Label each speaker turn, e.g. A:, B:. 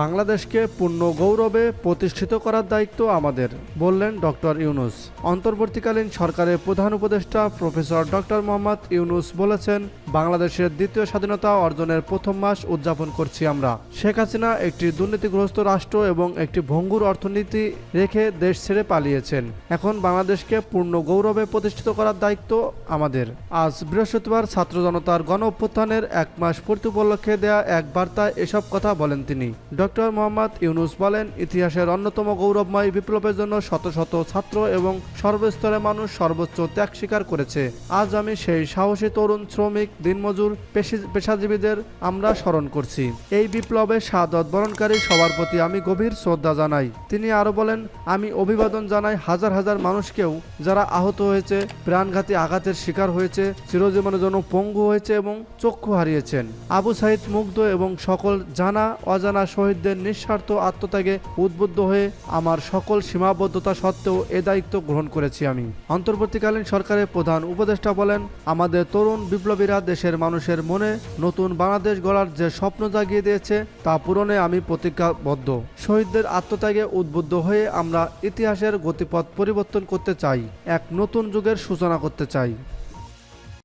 A: বাংলাদেশকে পূর্ণ গৌরবে প্রতিষ্ঠিত করার দায়িত্ব আমাদের, বললেন ডক্টর ইউনুস। অন্তর্বর্তীকালীন সরকারের প্রধান উপদেষ্টা প্রফেসর ডক্টর মোহাম্মদ ইউনুস বলেছেন, বাংলাদেশের দ্বিতীয় স্বাধীনতা অর্জনের প্রথম মাস উদযাপন করছি আমরা। শেখ হাসিনা একটি দুর্নীতিগ্রস্ত রাষ্ট্র এবং একটি ভঙ্গুর অর্থনীতি রেখে দেশ ছেড়ে পালিয়েছেন। এখন বাংলাদেশকে পূর্ণ গৌরবে প্রতিষ্ঠিত করার দায়িত্ব আমাদের। আজ বৃহস্পতিবার ছাত্র জনতার গণ এক মাস পূর্তি উপলক্ষে দেয়া এক বার্তায় এসব কথা বলেন তিনি। ডক্টর মোহাম্মদ ইউনুস বলেন, ইতিহাসের অন্যতম গৌরবময় বিপ্লবের জন্য শত শত ছাত্র এবং সর্বস্তরের মানুষ সর্বোচ্চ ত্যাগ স্বীকার করেছে। আজ আমি সেই সাহসী তরুণ শ্রমিক, দিনমজুর, পেশি- পেশাজীবীদের আমরা স্মরণ করছি। এই বিপ্লবে শাহাদত বরণকারী সবার প্রতি আমি গভীর শ্রদ্ধা জানাই। তিনি আরও বলেন, আমি অভিবাদন জানাই হাজার হাজার মানুষকেও যারা আহত হয়েছে, প্রাণঘাতী আঘাতের শিকার হয়েছে, চিরজীবনের জন্য পঙ্গু হয়েছে এবং চক্ষু হারিয়েছেন। আবু সাইদ মুগ্ধ এবং সকল জানা অজানা শহীদদের নিঃস্বার্থ আত্মত্যাগে উদ্বুদ্ধ হয়ে আমার সকল সীমাবদ্ধতা সত্ত্বেও এ দায়িত্ব গ্রহণ করেছি আমি। অন্তর্বর্তীকালীন সরকারের প্রধান উপদেষ্টা বলেন, আমাদের তরুণ বিপ্লবীরা দেশের মানুষের মনে নতুন বাংলাদেশ গড়ার যে স্বপ্ন জাগিয়ে দিয়েছে, তা পূরণে আমি প্রতিজ্ঞাবদ্ধ। শহীদদের আত্মত্যাগে উদ্বুদ্ধ হয়ে আমরা ইতিহাসের গতিপথ পরিবর্তন করতে চাই, এক নতুন যুগের সূচনা করতে চাই।